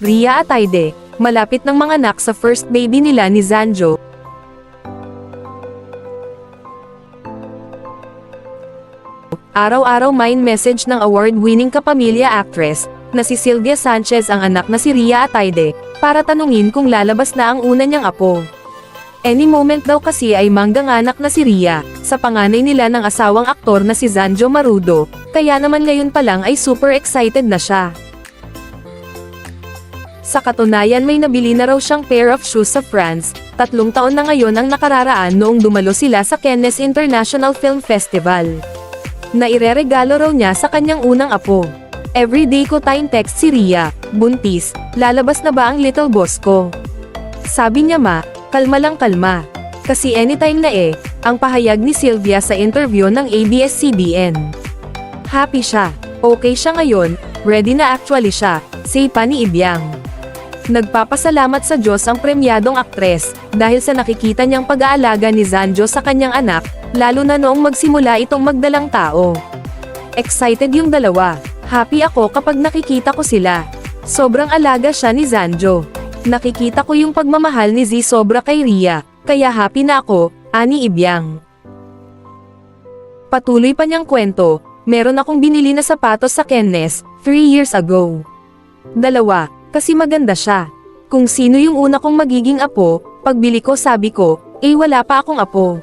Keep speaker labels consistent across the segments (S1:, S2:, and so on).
S1: Ria Ataide, malapit ng mga anak sa first baby nila ni Zanjo. Araw-araw main message ng award-winning kapamilya actress, na si Sylvia Sanchez ang anak na si Ria Ataide, para tanungin kung lalabas na ang una niyang apo. Any moment daw kasi ay manggang anak na si Ria, sa panganay nila ng asawang aktor na si Zanjo Marudo, kaya naman ngayon pa lang ay super excited na siya. Sa katunayan may nabili na raw siyang pair of shoes sa France, tatlong taon na ngayon ang nakararaan noong dumalo sila sa Cannes International Film Festival. Naireregalo raw niya sa kanyang unang apo. Everyday ko time text si Ria, buntis, lalabas na ba ang little boss ko? Sabi niya ma, kalma lang kalma. Kasi anytime na eh, ang pahayag ni Sylvia sa interview ng ABS-CBN. Happy siya, okay siya ngayon, ready na actually siya, say pa ni Ibyang. Nagpapasalamat sa Diyos ang premyadong aktres, dahil sa nakikita niyang pag-aalaga ni Zanjo sa kanyang anak, lalo na noong magsimula itong magdalang tao. Excited yung dalawa. Happy ako kapag nakikita ko sila. Sobrang alaga siya ni Zanjo. Nakikita ko yung pagmamahal ni Z sobra kay Ria, kaya happy na ako, ani Ibyang. Patuloy pa niyang kwento, meron akong binili na sapatos sa Kennes, 3 years ago. Dalawa, kasi maganda siya. Kung sino yung una kong magiging apo, pagbili ko sabi ko, eh wala pa akong apo.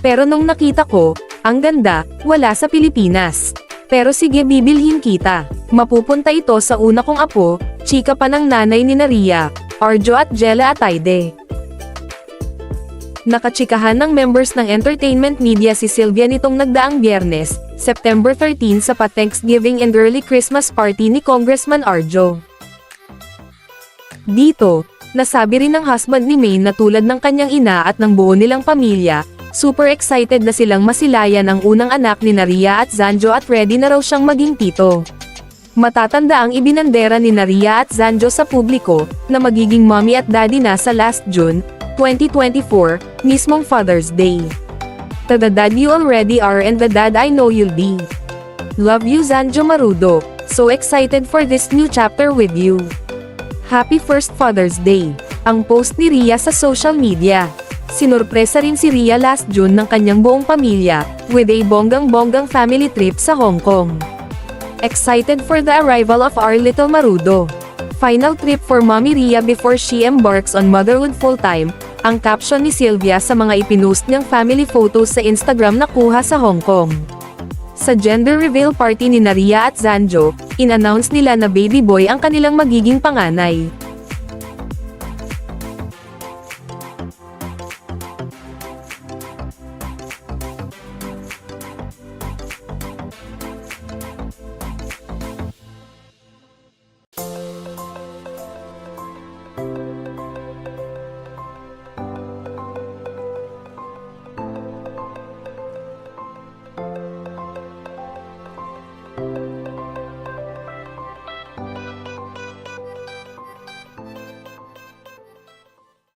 S1: Pero nung nakita ko, ang ganda, wala sa Pilipinas. Pero sige bibilhin kita. Mapupunta ito sa una kong apo, chika pa ng nanay ni Naria, Arjo at Jella Ataide. Nakachikahan ng members ng entertainment media si Sylvia nitong nagdaang biyernes, September 13 sa pa-Thanksgiving and early Christmas party ni Congressman Arjo. Dito, nasabi rin ng husband ni May na tulad ng kanyang ina at ng buo nilang pamilya, super excited na silang masilayan ang unang anak ni Naria at Zanjo at ready na raw siyang maging tito. Matatanda ang ibinandera ni Naria at Zanjo sa publiko, na magiging mommy at daddy na sa last June, 2024, mismong Father's Day. To the dad you already are and the dad I know you'll be. Love you Zanjo Marudo, so excited for this new chapter with you. Happy first Father's Day. Ang post ni Ria sa social media. Sinurpresa rin si Ria last June ng kanyang buong pamilya, with a bonggang-bonggang family trip sa Hong Kong. Excited for the arrival of our little Marudo. Final trip for Mommy Ria before she embarks on motherhood full-time, ang caption ni Sylvia sa mga ipinost niyang family photos sa Instagram na kuha sa Hong Kong. Sa gender reveal party ni Naria at Zanjo, in-announce nila na baby boy ang kanilang magiging panganay.